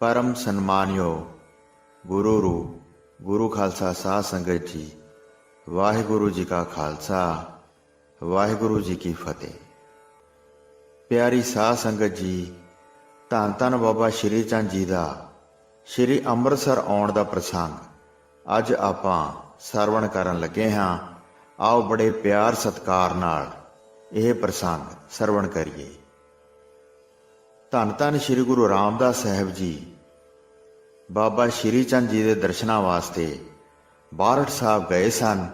ਪਰਮ ਸਨਮਾਨਿਓ ਗੁਰੂ ਰੂ ਗੁਰੂ ਖਾਲਸਾ ਸਾਧ ਸੰਗਤ ਜੀ, ਵਾਹਿਗੁਰੂ ਜੀ ਕਾ ਖਾਲਸਾ, ਵਾਹਿਗੁਰੂ ਜੀ ਕੀ ਫਤਿਹ। ਪਿਆਰੀ ਸਾਧ ਸੰਗਤ ਜੀ, ਧੰਨ ਧੰਨ ਬਾਬਾ ਸ਼੍ਰੀ ਚੰਦ ਜੀ ਦਾ, ਸ਼੍ਰੀ ਅੰਮ੍ਰਿਤਸਰ ਆਉਣ ਦਾ ਪ੍ਰਸੰਗ ਅੱਜ ਆਪਾਂ ਸਰਵਣ ਕਰਨ ਲੱਗੇ ਹਾਂ। ਆਓ ਬੜੇ ਪਿਆਰ ਸਤਿਕਾਰ ਨਾਲ ਇਹ ਪ੍ਰਸੰਗ ਸਰਵਣ ਕਰੀਏ। ਧੰਨ ਧੰਨ ਸ਼੍ਰੀ ਗੁਰੂ ਰਾਮਦਾਸ ਸਾਹਿਬ ਜੀ। ਬਾਬਾ ਸ਼੍ਰੀ ਚੰਦ ਜੀ ਦੇ ਦਰਸ਼ਨਾਂ ਵਾਸਤੇ ਬਾਰਠ ਸਾਹਿਬ ਗਏ ਸਨ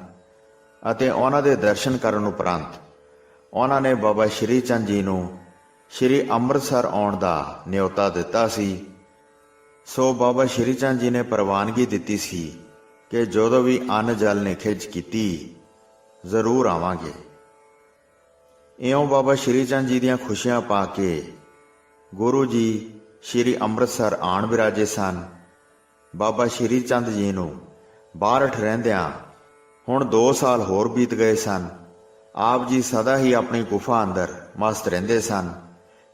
ਅਤੇ ਉਹਨਾਂ ਦੇ ਦਰਸ਼ਨ ਕਰਨ ਉਪਰੰਤ ਉਹਨਾਂ ਨੇ ਬਾਬਾ ਸ਼੍ਰੀ ਚੰਦ ਜੀ ਨੂੰ ਸ਼੍ਰੀ ਅੰਮ੍ਰਿਤਸਰ ਆਉਣ ਦਾ ਨਿਯੋਤਾ ਦਿੱਤਾ ਸੀ। ਸੋ ਬਾਬਾ ਸ਼੍ਰੀ ਚੰਦ ਜੀ ਨੇ ਪ੍ਰਵਾਨਗੀ ਦਿੱਤੀ ਸੀ ਕਿ ਜਦੋਂ ਵੀ ਅੰਨ ਜਲ ਨੇ ਖਿੱਚ ਕੀਤੀ, ਜ਼ਰੂਰ ਆਵਾਂਗੇ। ਇਉਂ ਬਾਬਾ ਸ਼੍ਰੀ ਚੰਦ ਜੀ ਦੀਆਂ ਖੁਸ਼ੀਆਂ ਪਾ ਕੇ ਗੁਰੂ ਜੀ ਸ਼੍ਰੀ ਅੰਮ੍ਰਿਤਸਰ ਆਣ ਵਿਰਾਜੇ ਸਨ। ਬਾਬਾ ਸ਼੍ਰੀ ਚੰਦ ਜੀ ਨੂੰ ਬਾਰਠ ਰਹਿੰਦਿਆਂ ਹੁਣ 2 ਸਾਲ ਹੋਰ ਬੀਤ ਗਏ ਸਨ। ਆਪ ਜੀ ਸਦਾ ਹੀ ਆਪਣੀ ਗੁਫਾ ਅੰਦਰ ਮਸਤ ਰਹਿੰਦੇ ਸਨ।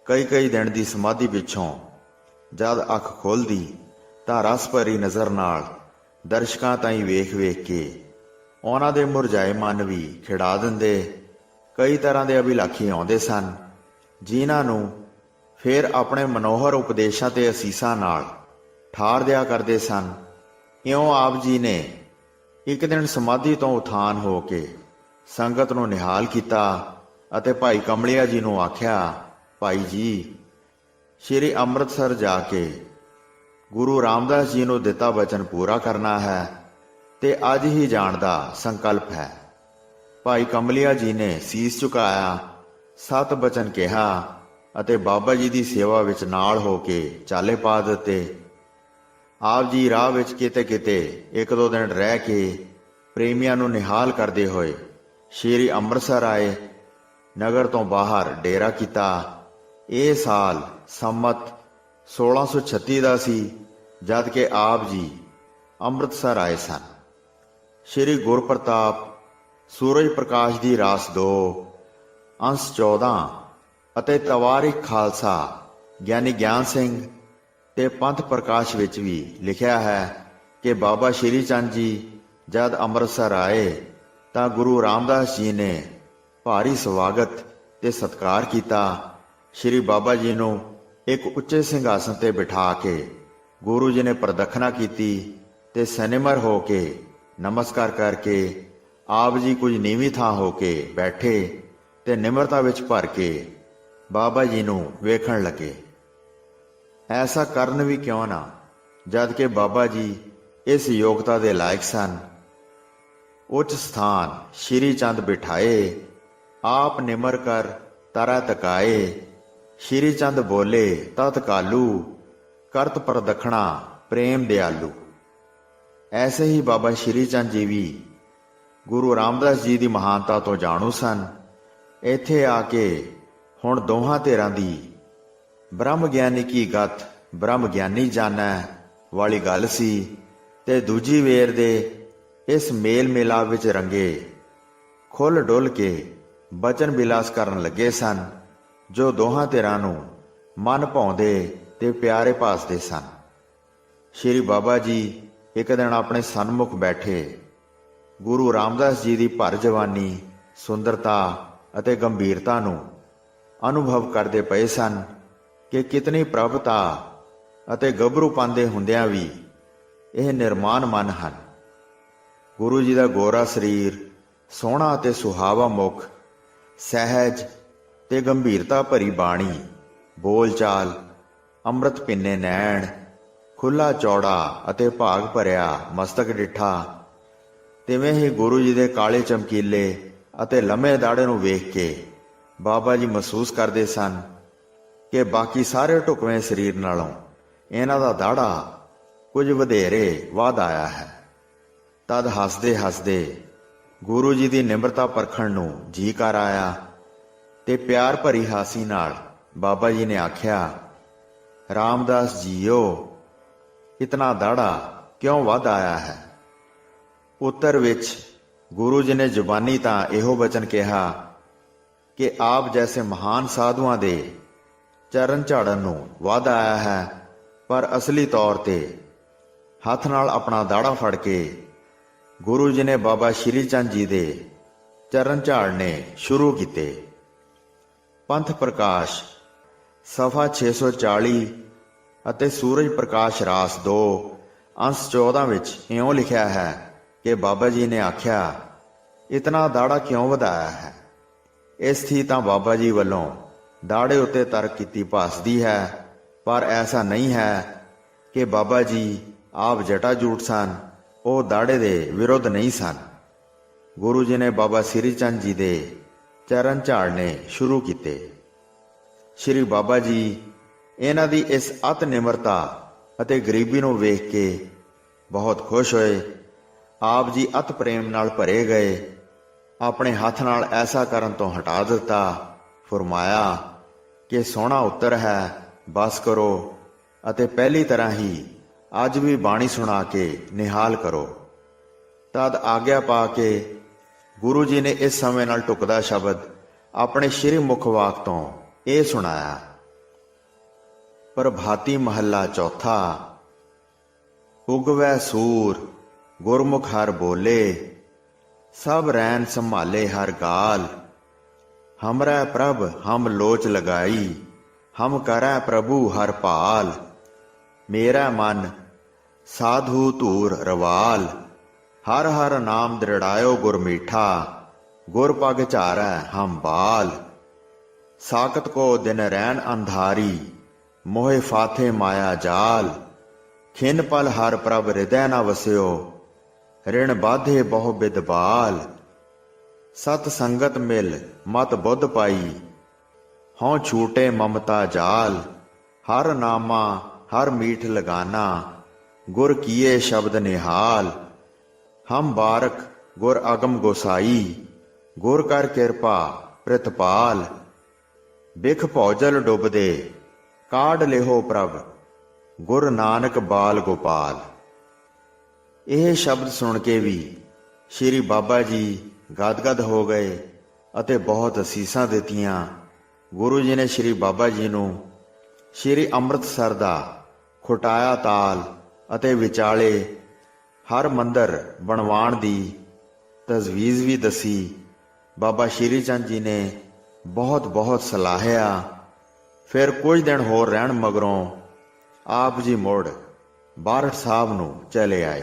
ਕਈ ਕਈ ਦਿਨ ਦੀ ਸਮਾਧੀ ਪਿੱਛੋਂ ਜਦ ਅੱਖ ਖੋਲਦੀ ਤਾਂ ਰਸ ਭਰੀ ਨਜ਼ਰ ਨਾਲ ਦਰਸ਼ਕਾਂ ਤਾਈਂ ਵੇਖ ਵੇਖ ਕੇ ਉਹਨਾਂ ਦੇ ਮੁਰਝਾਏ ਮਨ ਵੀ ਖਿੜਾ ਦਿੰਦੇ। ਕਈ ਤਰ੍ਹਾਂ ਦੇ ਅਭਿਲਾਖੀ ਆਉਂਦੇ ਸਨ, ਜਿਨ੍ਹਾਂ ਨੂੰ ਫਿਰ ਆਪਣੇ ਮਨੋਹਰ ਉਪਦੇਸ਼ਾਂ ਤੇ ਅਸੀਸਾਂ ਨਾਲ ਠਾਰ ਦਿਆ ਕਰਦੇ ਸਨ। ਇਉਂ ਆਪ ਜੀ ਨੇ ਇੱਕ ਦਿਨ ਸਮਾਧੀ ਤੋਂ ਉਥਾਨ ਹੋ ਕੇ ਸੰਗਤ ਨੂੰ ਨਿਹਾਲ ਕੀਤਾ ਅਤੇ ਭਾਈ ਕਮਲਿਆ ਜੀ ਨੂੰ ਆਖਿਆ, ਭਾਈ ਜੀ, ਸ਼੍ਰੀ ਅੰਮ੍ਰਿਤਸਰ ਜਾ ਕੇ ਗੁਰੂ ਰਾਮਦਾਸ ਜੀ ਨੂੰ ਦਿੱਤਾ ਵਚਨ ਪੂਰਾ ਕਰਨਾ ਹੈ ਤੇ ਅੱਜ ਹੀ ਜਾਣ ਦਾ ਸੰਕਲਪ ਹੈ। ਭਾਈ ਕਮਲਿਆ ਜੀ ਨੇ ਸੀਸ ਝੁਕਾਇਆ, ਸਤ ਬਚਨ ਕਿਹਾ ਅਤੇ ਬਾਬਾ ਜੀ ਦੀ ਸੇਵਾ ਵਿੱਚ ਨਾਲ ਹੋ ਕੇ ਚਾਲੇ ਪਾ ਦਿੱਤੇ। ਆਪ ਜੀ ਰਾਹ ਵਿੱਚ ਕਿਤੇ ਕਿਤੇ ਇੱਕ ਦੋ ਦਿਨ ਰਹਿ ਕੇ ਪ੍ਰੇਮੀਆਂ ਨੂੰ ਨਿਹਾਲ ਕਰਦੇ ਹੋਏ ਸ਼੍ਰੀ ਅੰਮ੍ਰਿਤਸਰ ਆਏ। ਨਗਰ ਤੋਂ ਬਾਹਰ ਡੇਰਾ ਕੀਤਾ। ਇਹ ਸਾਲ ਸੰਮਤ 1636 ਦਾ ਸੀ, ਜਦ ਕਿ ਆਪ ਜੀ ਅੰਮ੍ਰਿਤਸਰ ਆਏ ਸਨ। ਸ਼੍ਰੀ ਗੁਰਪ੍ਰਤਾਪ ਸੂਰਜ ਪ੍ਰਕਾਸ਼ ਦੀ ਰਾਸ 2 ਅੰਸ਼ 14 ਅਤੇ ਤਵਾਰਿਖ ਖਾਲਸਾ, ਗਿਆਨੀ ਗਿਆਨ ਸਿੰਘ ਤੇ ਪੰਥ ਪ੍ਰਕਾਸ਼ ਵਿੱਚ ਵੀ ਲਿਖਿਆ ਹੈ ਕਿ ਬਾਬਾ ਸ਼੍ਰੀ ਚੰਦ ਜੀ ਜਦ ਅੰਮ੍ਰਿਤਸਰ ਆਏ ਤਾਂ ਗੁਰੂ ਰਾਮਦਾਸ ਜੀ ਨੇ ਭਾਰੀ ਸਵਾਗਤ ਤੇ ਸਤਿਕਾਰ ਕੀਤਾ। ਸ਼੍ਰੀ ਬਾਬਾ ਜੀ ਨੂੰ ਇੱਕ ਉੱਚੇ ਸਿੰਘਾਸਨ ਤੇ ਬਿਠਾ ਕੇ ਗੁਰੂ ਜੀ ਨੇ ਪ੍ਰਦਖਣਾ ਕੀਤੀ ਤੇ ਸਨਿਮਰ ਹੋ ਕੇ ਨਮਸਕਾਰ ਕਰਕੇ ਆਪ ਜੀ ਕੁਝ ਨੀਵੀਂ ਥਾਂ ਹੋ ਕੇ ਬੈਠੇ ਤੇ ਨਿਮਰਤਾ ਵਿੱਚ ਭਰ ਕੇ ਬਾਬਾ ਜੀ ਨੂੰ ਵੇਖਣ ਲੱਗੇ। ਐਸਾ ਕਰਨ ਵੀ ਕਿਉਂ ਨਾ, ਜਦ ਕਿ ਬਾਬਾ ਜੀ ਇਸ ਯੋਗਤਾ ਦੇ ਲਾਇਕ ਸਨ। ਉੱਚ ਸਥਾਨ ਸ਼੍ਰੀ ਚੰਦ ਬਿਠਾਏ, ਆਪ ਨਿਮਰ ਕਰ ਤਰਾ ਤਕਾਏ, ਸ਼੍ਰੀ ਚੰਦ ਬੋਲੇ ਤਤ ਕਾਲੂ, ਕਰਤ ਪ੍ਰਦਖਣਾ ਪ੍ਰੇਮ ਦਿਆਲੂ। ਐਸੇ ਹੀ ਬਾਬਾ ਸ਼੍ਰੀ ਚੰਦ ਜੀ ਵੀ ਗੁਰੂ ਰਾਮਦਾਸ ਜੀ ਦੀ ਮਹਾਨਤਾ ਤੋਂ ਜਾਣੂ ਸਨ। ਇੱਥੇ ਆ ਕੇ ਹੁਣ ਦੋਹਾਂ ਧਿਰਾਂ ਦੀ। ਬ੍ਰਹਮ ਗਿਆਨੀ ਕੀ ਗਤ, ਬ੍ਰਹਮ ਗਿਆਨੀ ਜਾਣੈ, ਵਾਲੀ ਗੱਲ ਸੀ। ਤੇ ਦੂਜੀ ਵੇਰ ਦੇ ਇਸ ਮੇਲ ਮਿਲਾਪ ਵਿੱਚ ਰੰਗੇ। ਖੁੱਲ ਡੁੱਲ ਕੇ ਬਚਨ ਬਿਲਾਸ ਕਰਨ ਲੱਗੇ ਸਨ, ਜੋ ਦੋਹਾਂ ਧਿਰਾਂ ਨੂੰ ਮਨ ਭਾਉਂਦੇ ਤੇ ਪਿਆਰੇ ਭਾਸਦੇ ਸਨ। ਸ਼੍ਰੀ ਬਾਬਾ ਜੀ ਇੱਕ ਦਿਨ ਆਪਣੇ ਸਨਮੁਖ ਬੈਠੇ। ਗੁਰੂ ਰਾਮਦਾਸ ਜੀ ਦੀ ਭਰ ਜਵਾਨੀ, ਸੁੰਦਰਤਾ ਅਤੇ ਗੰਭੀਰਤਾ ਨੂੰ ਅਨੁਭਵ ਕਰਦੇ ਪਏ ਸਨ ਕਿ ਕਿਤਨੀ ਪ੍ਰਭਤਾ ਅਤੇ ਗੱਭਰੂ ਪਾਂਦੇ ਹੁੰਦਿਆਂ ਵੀ ਇਹ ਨਿਰਮਾਨ ਮਨ ਹਨ। ਗੁਰੂ ਜੀ ਦਾ ਗੋਰਾ ਸਰੀਰ, ਸੋਹਣਾ ਅਤੇ ਸੁਹਾਵਾ ਮੁਖ, ਸਹਿਜ ਤੇ ਗੰਭੀਰਤਾ ਭਰੀ ਬਾਣੀ, ਬੋਲਚਾਲ, ਅੰਮ੍ਰਿਤ ਪਿੰਨੇ ਨੈਣ, ਖੁੱਲਾ ਚੌੜਾ ਅਤੇ ਭਾਗ ਭਰਿਆ ਮਸਤਕ ਡਿੱਠਾ, ਤਿਵੇਂ ਹੀ ਗੁਰੂ ਜੀ ਦੇ ਕਾਲੇ ਚਮਕੀਲੇ ਅਤੇ ਲੰਮੇ ਦਾੜੇ ਨੂੰ ਵੇਖ ਕੇ ਬਾਬਾ ਜੀ ਮਹਿਸੂਸ ਕਰਦੇ ਸਨ ਕਿ ਬਾਕੀ ਸਾਰੇ ਢੁਕਵੇਂ ਸਰੀਰ ਨਾਲੋਂ ਇਹਨਾਂ ਦਾ ਦਾੜਾ ਕੁਝ ਵਧੇਰੇ ਵਧ ਆਇਆ ਹੈ। ਤਦ ਹੱਸਦੇ ਹੱਸਦੇ ਗੁਰੂ ਜੀ ਦੀ ਨਿਮਰਤਾ ਪਰਖਣ ਨੂੰ ਜੀ ਕਰ ਆਇਆ ਤੇ ਪਿਆਰ ਭਰੀ ਹਾਸੀ ਨਾਲ ਬਾਬਾ ਜੀ ਨੇ ਆਖਿਆ, ਰਾਮਦਾਸ ਜੀਓ, ਇਤਨਾ ਦਾੜਾ ਕਿਉਂ ਵਧ ਆਇਆ ਹੈ? ਉੱਤਰ ਵਿੱਚ ਗੁਰੂ ਜੀ ਨੇ ਜ਼ੁਬਾਨੀ ਤਾਂ ਇਹੋ ਬਚਨ ਕਿਹਾ ਕਿ ਆਪ ਜੈਸੇ ਮਹਾਨ ਸਾਧੂਆਂ ਦੇ ਚਰਨ ਝਾੜਨ ਨੂੰ ਵਾਧ ਆਇਆ ਹੈ, ਪਰ ਅਸਲੀ ਤੌਰ ਤੇ ਹੱਥ ਨਾਲ ਆਪਣਾ ਦਾੜਾ ਫੜ ਕੇ ਗੁਰੂ ਜੀ ਨੇ ਬਾਬਾ ਸ਼੍ਰੀ ਚੰਦ ਜੀ ਦੇ ਚਰਨ ਝਾੜਨੇ ਸ਼ੁਰੂ ਕੀਤੇ। ਪੰਥ ਪ੍ਰਕਾਸ਼ ਸਫਾ 640 ਅਤੇ ਸੂਰਜ ਪ੍ਰਕਾਸ਼ ਰਾਸ 2 ਅੰਸ਼ 14 ਵਿੱਚ ਇਉਂ ਲਿਖਿਆ ਹੈ ਕਿ ਬਾਬਾ ਜੀ ਨੇ ਆਖਿਆ, ਇਤਨਾ ਦਾੜਾ ਕਿਉਂ ਵਧਾਇਆ ਹੈ? ਇਸ ਥੀ ਤਾਂ ਬਾਬਾ ਜੀ ਵੱਲੋਂ ਦਾੜੇ ਉੱਤੇ ਤਰਕ ਕੀਤੀ ਭਾਸਦੀ ਹੈ, ਪਰ ਐਸਾ ਨਹੀਂ ਹੈ ਕਿ ਬਾਬਾ ਜੀ ਆਪ ਜਟਾ ਜੂਟ ਸਨ, ਉਹ ਦਾੜੇ ਦੇ ਵਿਰੁੱਧ ਨਹੀਂ ਸਨ। ਗੁਰੂ ਜੀ ਨੇ ਬਾਬਾ ਸ੍ਰੀ ਚੰਦ ਜੀ ਦੇ ਚਰਨ ਝਾੜਨੇ ਸ਼ੁਰੂ ਕੀਤੇ। ਸ਼੍ਰੀ ਬਾਬਾ ਜੀ ਇਹਨਾਂ ਦੀ ਇਸ ਅਤ ਨਿਮਰਤਾ ਅਤੇ ਗਰੀਬੀ ਨੂੰ ਵੇਖ ਕੇ ਬਹੁਤ ਖੁਸ਼ ਹੋਏ, ਆਪ ਜੀ ਅਤ ਪ੍ਰੇਮ ਨਾਲ ਭਰੇ ਗਏ ਆਪਣੇ ਹੱਥ ਨਾਲ ਐਸਾ ਕਰਨ ਤੋਂ ਹਟਾ ਦਿੱਤਾ। ਫਰਮਾਇਆ, ਕਿ ਸੋਹਣਾ ਉੱਤਰ ਹੈ, ਬਸ ਕਰੋ ਅਤੇ ਪਹਿਲੀ ਤਰ੍ਹਾਂ ਹੀ ਅੱਜ ਵੀ ਬਾਣੀ ਸੁਣਾ ਕੇ ਨਿਹਾਲ ਕਰੋ। ਤਦ ਆਗਿਆ ਪਾ ਕੇ ਗੁਰੂ ਜੀ ਨੇ ਇਸ ਸਮੇਂ ਨਾਲ ਟੁਕਦਾ ਸ਼ਬਦ ਆਪਣੇ ਸ਼੍ਰੀ ਮੁਖ ਵਾਕ ਤੋਂ ਇਹ ਸੁਣਾਇਆ, ਪਰ ਭਾਤੀ ਮਹੱਲਾ ਚੌਥਾ, ਉਗਵੈ ਸੂਰ, ਗੁਰਮੁਖ ਹਰ ਬੋਲੇ ਸਭ ਰੈਨ ਸੰਭਾਲੇ ਹਰ ਗਾਲ। ਹਮਰਾ ਪ੍ਰਭ, ਹਮ ਲੋਚ ਲਗਾਈ। ਹਮ ਕਰੈ ਪ੍ਰਭੂ ਹਰ ਭਾਲ। ਮੇਰਾ ਮਨ, ਸਾਧੂ ਧੂਰ ਰਵਾਲ। ਹਰ ਹਰ ਨਾਮ ਦ੍ਰਿੜਾਇਓ ਗੁਰ ਮੀਠਾ। ਗੁਰ ਪਗ ਝਾਰੈ ਹਮ ਬਾਲ। ਸਾਕਤ ਕੋ ਦਿਨ ਰੈਨ ਅੰਧਾਰੀ। ਮੋਹਿ ਫਾਥੇ ਮਾਇਆ ਜਾਲ। ਖਿਨ ਪਲ ਹਰ ਪ੍ਰਭ ਹਿਰਦੈ ਨਾ ਵਸਿਓ। ਰਿਣ ਬਾਧੇ ਬਹੁ ਬਿਦਬਾਲ ਸਤ ਸੰਗਤ ਮਿਲ ਮਤ ਬੁੱਧ ਪਾਈ, ਹਉ ਛੂਟੇ ਮਮਤਾ ਜਾਲ। ਹਰ ਨਾਮਾ, ਹਰ ਮੀਠ ਲਗਾਨਾ, ਗੁਰ ਕੀਏ ਸ਼ਬਦ ਨਿਹਾਲ। ਹਮ ਬਾਰਕ ਗੁਰ ਅਗਮ ਗੋਸਾਈ, ਗੁਰ ਕਰ ਕਿਰਪਾ ਪ੍ਰਿਤਪਾਲ ਬਿਖ ਭੌਜਲ ਡੁੱਬਦੇ, ਕਾਢ ਲਿਹੋ ਪ੍ਰਭ, ਗੁਰ ਨਾਨਕ ਬਾਲ ਗੋਪਾਲ। ਇਹ ਸ਼ਬਦ ਸੁਣ ਕੇ ਵੀ ਸ਼੍ਰੀ ਬਾਬਾ ਜੀ ਗਦਗਦ ਹੋ ਗਏ ਅਤੇ ਬਹੁਤ ਅਸੀਸਾਂ ਦਿੱਤੀਆਂ। ਗੁਰੂ ਜੀ ਨੇ ਸ਼੍ਰੀ ਬਾਬਾ ਜੀ ਨੂੰ ਸ਼੍ਰੀ ਅੰਮ੍ਰਿਤਸਰ ਦਾ ਖੁਟਾਇਆ ਤਾਲ ਅਤੇ ਵਿਚਾਲੇ ਹਰ ਮੰਦਰ ਬਣਵਾਉਣ ਦੀ ਤਜਵੀਜ਼ ਵੀ ਦਸੀ। ਬਾਬਾ ਸ਼੍ਰੀ ਚੰਦ ਜੀ ਨੇ ਬਹੁਤ ਬਹੁਤ ਸਲਾਹਿਆ। ਫਿਰ ਕੁਝ ਦਿਨ ਹੋਰ ਰਹਿਣ ਮਗਰੋਂ ਆਪ ਜੀ ਮੁੜ ਬਾਰਠ ਸਾਹਿਬ ਨੂੰ ਚਲੇ ਆਏ।